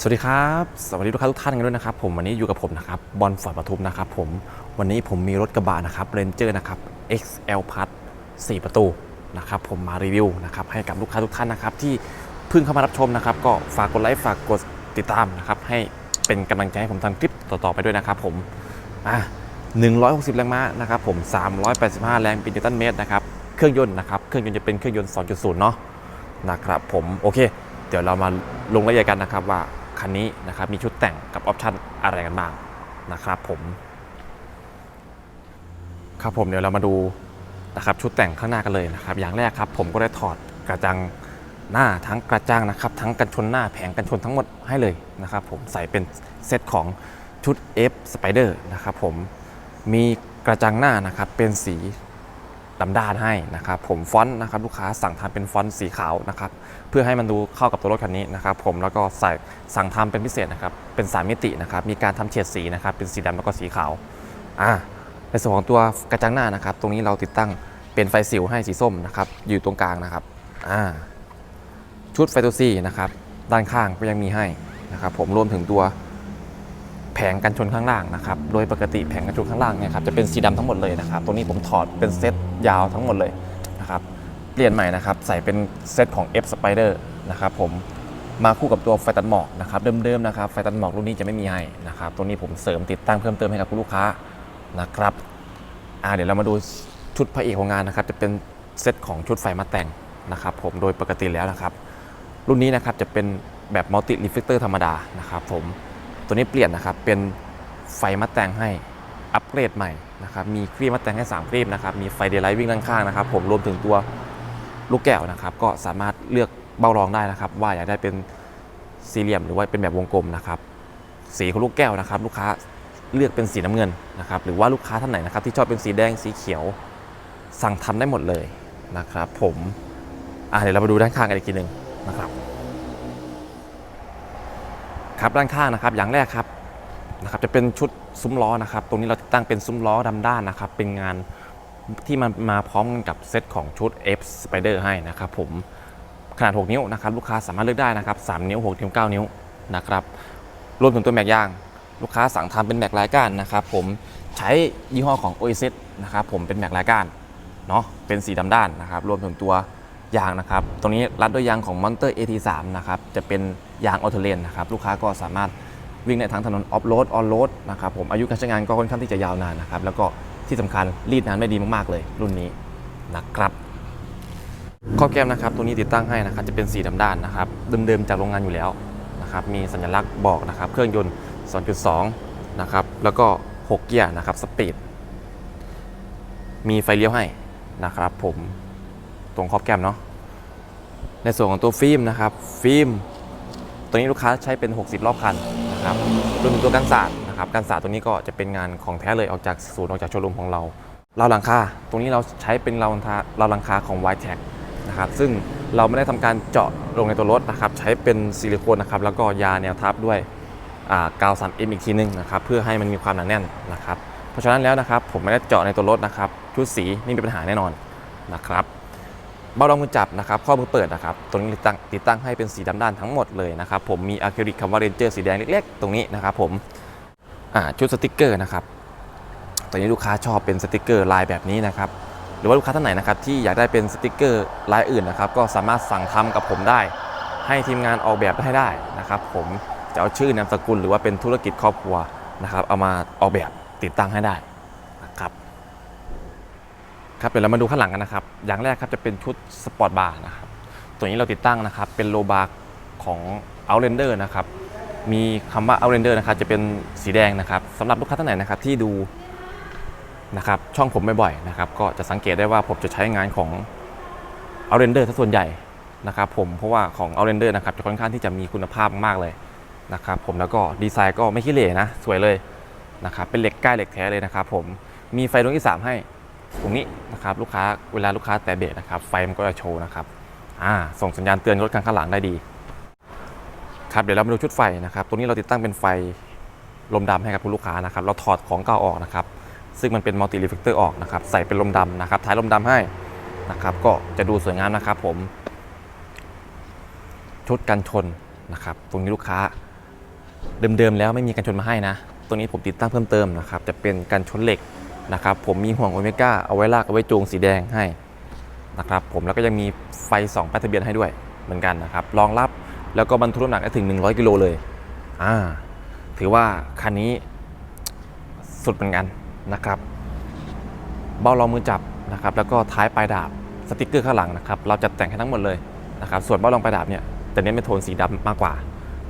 สวัสดีครับ สวัสดีลูกค้าทุกท่านกันด้วยนะครับผมวันนี้อยู่กับผมนะครับบอลฟอร์ดปทุมนะครับผมวันนี้ผมมีรถกระบะนะครับเรนเจอร์นะครับ XL Plus 4ประตูนะครับผมมารีวิวนะครับให้กับลูกค้าทุกท่านนะครับที่เพิ่งเข้ามารับชมนะครับก็ฝากกดไลค์ฝากกดติดตามนะครับให้เป็นกำลังใจให้ผมทำคลิปต่อๆไปด้วยนะครับผมอะ160 แรงม้านะครับผม 385 แรงบินนิวตันเมตรนะครับเครื่องยนต์นะครับเครื่องยนต์จะเป็นเครื่องยนต์ 2.0 เนาะนะครับผมโอเค เดี๋ยวเรามาลงรายละเอียดกันนะครับว่า คันนี้นะครับมีชุดแต่งกับออปชันอะไรกันบ้างนะครับผม ครับผมเดี๋ยวเรามาดูนะครับชุดแต่งข้างหน้ากันเลยนะครับ อย่างแรกครับผมก็ได้ถอดกระจังหน้าทั้งกระจังนะครับ ทั้งกันชนหน้าแผงกันชนทั้งหมดให้เลยนะครับ ผมใส่เป็นเซตของชุด F Spider นะครับผมมีกระจังหน้านะครับเป็นสี ดำด้านให้นะครับผมฟอนต์นะครับลูกค้าสั่งทำเป็นฟอนต์สีขาวนะครับเพื่อให้มันดูเข้ากับตัวรถคันนี้นะครับผมแล้วก็ใส่สั่งทำเป็นพิเศษนะครับเป็นสามมิตินะครับมีการทำเฉดสีนะครับเป็นสีดำแล้วก็สีขาวอ่าในส่วนของตัวกระจังหน้านะครับ ตรงนี้เราติดตั้งเป็นไฟสิวให้สีส้มนะครับอยู่ตรงกลางนะครับอ่าชุดไฟตัวซีนะครับด้านข้างก็ยังมีให้นะครับผมรวมถึงตัว แผงกันชนข้างล่างนะครับ โดยปกติแผงกันชนข้างล่างเนี่ยครับจะเป็นสีดำทั้งหมดเลยนะครับ ตัวนี้ผมถอดเป็นเซตยาวทั้งหมดเลยนะครับ เปลี่ยนใหม่นะครับ ใส่เป็นเซตของ F Spider นะครับผม มาคู่กับตัวไฟตัดหมอกนะครับเดิมๆนะครับ ไฟตัดหมอกรุ่นนี้จะไม่มีให้นะครับ ตัวนี้ผมเสริมติดตั้งเพิ่มเติมให้กับลูกค้านะครับอ่าเดี๋ยวเรามาดูชุดพระเอกของงานนะครับ จะเป็นเซตของชุดไฟมาแต่งนะครับ ผม โดยปกติแล้วนะครับ รุ่นนี้นะครับจะเป็นแบบมัลติรีเฟ l เตอร์ธรรมดานะครับผม ตัวนี้เปลี่ยนนะครับ เป็นไฟมัดแต่งให้อัปเกรดใหม่นะครับ มีครีมมัดแต่งให้3ครีมนะครับ มีไฟเดย์ไลท์วิ่งด้านข้างนะครับ ผมรวมถึงตัวลูกแก้วนะครับ ก็สามารถเลือกเบ้ารองได้นะครับ ว่าอยากได้เป็นสี่เหลี่ยมหรือว่าเป็นแบบวงกลมนะครับ สีของลูกแก้วนะครับ ลูกค้าเลือกเป็นสีน้ำเงินนะครับ หรือว่าลูกค้าท่านไหนนะครับ ที่ชอบเป็นสีแดงสีเขียว สั่งทำได้หมดเลยนะครับ ผมอะเดี๋ยวเรามาดูด้านข้างกันอีกทีหนึ่งนะครับ ครับด้านข้างนะครับ อย่างแรกครับนะครับจะเป็นชุดซุ้มล้อนะครับ ตรงนี้เราติดตั้งเป็นซุ้มล้อดำด้านนะครับ เป็นงานที่มันมาพร้อมกันกับเซตของชุด F Spider ให้นะครับผมขนาด 6 นิ้วนะครับลูกค้าสามารถเลือกได้นะครับ 3 นิ้ว 6 นิ้ว 9 นิ้วนะครับรวมถึงตัวแม็กย่าง ลูกค้าสั่งทำเป็นแม็กลายก้านนะครับผมใช้ยี่ห้อของ Oasis นะครับผมเป็นแม็กลายก้านเนาะเป็นสีดำด้านนะครับ รวมถึงตัวยางนะครับ ตรงนี้รัดด้วยยางของ Monster AT3 นะครับจะเป็น ยางออโตเลนนะครับลูกค้าก็สามารถวิ่งในทั้งถนนออฟโรดออนโรดนะครับผมอายุการใช้งานก็ค่อนข้างที่จะยาวนานนะครับแล้วก็ที่สำคัญรีดน้ำได้ดีมากๆเลย รุ่นนี้นะครับข้อแก้มนะครับตัวนี้ติดตั้งให้นะครับจะเป็นสีดำด้านนะครับเดิมๆจากโรงงานอยู่แล้วนะครับมีสัญลักษณ์บอกนะครับเครื่องยนต์ 2.2 นะครับแล้วก็ 6 เกียร์นะครับสปีดมีไฟเลี้ยวให้นะครับผมตรงขอบแก้มเนาะในส่วนของตัวฟิล์มนะครับฟิล์ม ตัวนี้ลูกค้าใช้เป็น 60 รอบคันนะครับรวมถึงตัวกันศาสตร์นะครับกันศาสตร์ตัวนี้ก็จะเป็นงานของแท้เลยออกจากศูนย์ออกจากโชว์รูมของเราราวหลังคาตรงนี้เราใช้เป็นราวหลังคาราวหลังคาของ y t e c นะครับซึ่งเราไม่ได้ทำการเจาะลงในตัวรถนะครับใช้เป็นซิลิโคนนะครับแล้วก็ยาแนวทับด้วยอ่ากาว 3M อีกทีนึงนะครับเพื่อให้มันมีความหนาแน่นนะครับ เพราะฉะนั้นแล้วนะครับผมไม่ได้เจาะในตัวรถนะครับชุดสีไม่มีปัญหาแน่นอนนะครับ เบ้ารองมือจับนะครับข้อมือเปิดนะครับตรงนี้ติดตั้งติดตั้งให้เป็นสีดำด้านทั้งหมดเลยนะครับผมมีอะคริลิกคำว่าเรนเจอร์สีแดงเล็กๆ ตรงนี้นะครับผมอ่าชุดสติกเกอร์นะครับตอนนี้ลูกค้าชอบเป็นสติกเกอร์ลายแบบนี้นะครับหรือว่าลูกค้าท่านไหนนะครับที่อยากได้เป็นสติกเกอร์ลายอื่นนะครับก็สามารถสั่งทำกับผมได้ ให้ทีมงานออกแบบให้ได้นะครับผมจะเอาชื่อนามสกุลหรือว่าเป็นธุรกิจครอบครัวนะครับเอามาออกแบบติดตั้งให้ได้ ครับเดี๋ยวเรามาดูข้างหลังกันนะครับ อย่างแรกครับจะเป็นชุดสปอร์ตบาร์นะครับ ตัวนี้เราติดตั้งนะครับ เป็นโลบาร์ของ Outlander นะครับ มีคำว่า Outlander นะครับจะเป็นสีแดงนะครับสำหรับลูกค้าท่านไหนนะครับที่ดูนะครับช่องผมบ่อยๆนะครับก็จะสังเกตได้ว่าผมจะใช้งานของ Outlander ซะส่วนใหญ่นะครับผมเพราะว่าของ Outlander นะครับจะค่อนข้างที่จะมีคุณภาพมากเลยนะครับผมแล้วก็ดีไซน์ก็ไม่ขี้เหร่นะสวยเลยนะครับเป็นเหล็กใกล้เหล็กแท้เลยนะครับผมมีไฟดวงที่ 3 ให้ ตรงนี้นะครับลูกค้าเวลาลูกค้าแตะเบรกนะครับไฟมันก็จะโชว์นะครับอ่าส่งสัญญาณเตือนรถคันข้างหลังได้ดีครับเดี๋ยวเรามาดูชุดไฟนะครับตรงนี้เราติดตั้งเป็นไฟลมดำให้กับคุณลูกค้านะครับเราถอดของเก่าออกนะครับซึ่งมันเป็นมัลติรีเฟกเตอร์ออกนะครับใส่เป็นลมดำนะครับท้ายลมดำให้นะครับก็จะดูสวยงามนะครับผมชุดกันชนนะครับตรงนี้ลูกค้าเดิมๆแล้วไม่มีกันชนมาให้นะ ตัวนี้ผมติดตั้งเพิ่มเติมนะครับจะเป็นกันชนเหล็ก นะครับผมมีห่วงโอเมก้าเอาไว้ลากเอาไว้จูงสีแดงให้นะครับผมแล้วก็ยังมีไฟส่องป้ายทะเบียนให้ด้วยเหมือนกันนะครับรองรับแล้วก็บรรทุกน้ำหนักได้ถึง 100 กิโลเลยอ่าถือว่าคันนี้สุดเหมือนกันนะครับ เบ้ารองมือจับนะครับ แล้วก็ท้ายปลายดาบสติกเกอร์ข้างหลังนะครับเราจะแต่งให้ทั้งหมดเลยนะครับส่วนเบ้ารองปลายดาบเนี่ยจะเน้นเป็นโทนสีดำมากกว่า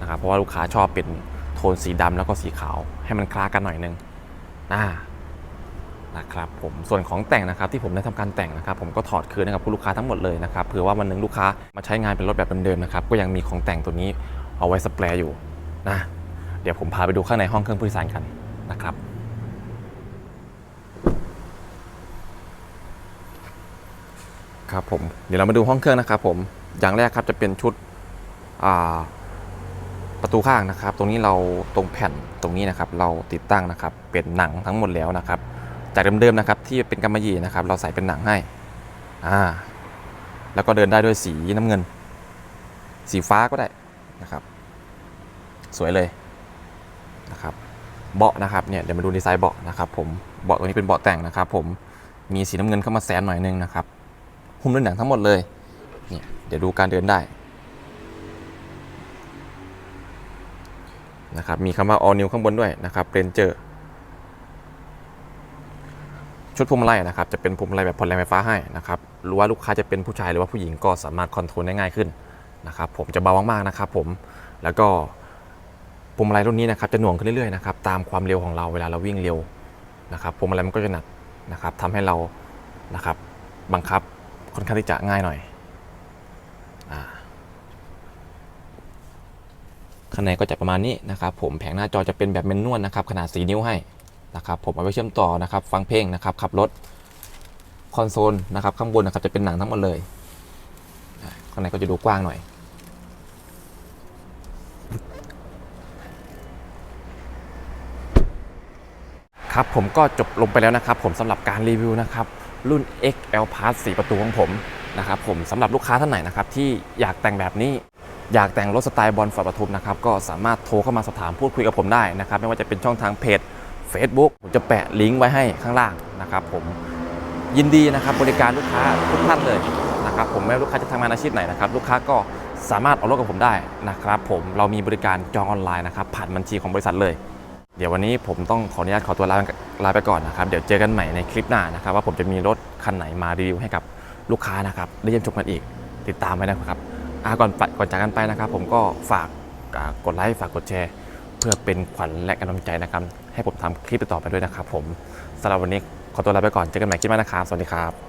นะครับเพราะว่าลูกค้าชอบเป็นโทนสีดำแล้วก็สีขาวให้มันคล้ากันหน่อยนึงอ่า นะครับผมส่วนของแต่งนะครับที่ผมได้ทำการแต่งนะครับผมก็ถอดคืนให้กับผู้ลูกค้าทั้งหมดเลยนะครับเผื่อว่าวันหนึ่งลูกค้ามาใช้งานเป็นรถแบบเดิมๆนะครับก็ยังมีของแต่งตัวนี้เอาไว้สเปรย์อยู่นะเดี๋ยวผมพาไปดูข้างในห้องเครื่องผู้โดยสารกันนะครับครับผมเดี๋ยวเรามาดูห้องเครื่องนะครับผมอย่างแรกครับจะเป็นชุดประตูข้างนะครับ ตรงนี้เราตรงแผ่นตรงนี้นะครับ เราติดตั้งนะครับเป็นหนังทั้งหมดแล้วนะครับ จากเดิมๆนะครับที่เป็นกำมะหยี่นะครับ เราใส่เป็นหนังให้อ่าแล้วก็เดินได้ด้วยสีน้ำเงิน สีฟ้าก็ได้นะครับ สวยเลยนะครับเบาะนะครับเนี่ยเดี๋ยวมาดูดีไซน์เบาะนะครับผมเบาะตัวนี้เป็นเบาะแต่งนะครับ ผมมีสีน้ำเงินเข้ามาแซมหน่อยนึงนะครับหุ้มด้วยหนังทั้งหมดเลยเนี่ยเดี๋ยวดูการเดินได้นะครับมีคำว่า all new ข้างบนด้วยนะครับ Ranger ชุดพวงมาลัยนะครับจะเป็นพวงมาลัยแบบผ่อนแรงไฟฟ้าให้นะครับหรือว่าลูกค้าจะเป็นผู้ชายหรือว่าผู้หญิงก็สามารถคอนโทรลได้ง่ายขึ้นนะครับผมจะเบามากๆนะครับผมแล้วก็พวงมาลัยรุ่นนี้นะครับจะหน่วงขึ้นเรื่อยๆนะครับตามความเร็วของเราเวลาเราวิ่งเร็วนะครับพวงมาลัยมันก็จะหนักนะครับทำให้เรานะครับบังคับค่อนข้างที่จะง่ายหน่อยข้างในก็จะประมาณนี้นะครับผมแผงหน้าจอจะเป็นแบบเมนนวลนะครับขนาด 4 นิ้วให้ นะครับผมเอาไว้เชื่อมต่อนะครับ ฟังเพลงนะครับ ขับรถคอนโซลนะครับ ข้างบนนะครับจะเป็นหนังทั้งหมดเลยข้างในก็จะดูกว้างหน่อยครับผมก็จบลงไปแล้วนะครับ ผมสำหรับการรีวิวนะครับ รุ่น XL Pass 4 ประตูของผมนะครับผมสำหรับลูกค้าท่านไหนนะครับ ที่อยากแต่งแบบนี้อยากแต่งรถสไตล์บอลฟอร์ดปทุมนะครับ ก็สามารถโทรเข้ามาสอบถามพูดคุยกับผมได้นะครับ ไม่ว่าจะเป็นช่องทางเพจ Facebook ผมจะแปะลิงก์ไว้ให้ข้างล่างนะครับผมยินดีนะครับบริการลูกค้าทุกท่านเลยนะครับผมไม่ว่าลูกค้าจะทำงานอาชีพไหนนะครับลูกค้าก็สามารถเอารถกับผมได้นะครับผมเรามีบริการจองออนไลน์นะครับผ่านบัญชีของบริษัทเลย เดี๋ยววันนี้ผมต้องขออนุญาตขอตัวลาลาไปก่อนนะครับเดี๋ยวเจอกันใหม่ในคลิปหน้านะครับว่าผมจะมีรถคันไหนมารีวิวให้กับลูกค้านะครับได้เยี่ยมชมกันอีกติดตามไว้นะครับก่อนไปก่อนจากกันไปนะครับ ผมก็ฝากกดไลค์ฝากกดแชร์ เพื่อเป็นขวัญและกำลังใจนะครับ ให้ผมทำคลิปต่อไปด้วยนะครับผมสำหรับวันนี้ขอตัวลาไปก่อนเจอกันใหม่คลิปหน้านะครับสวัสดีครับ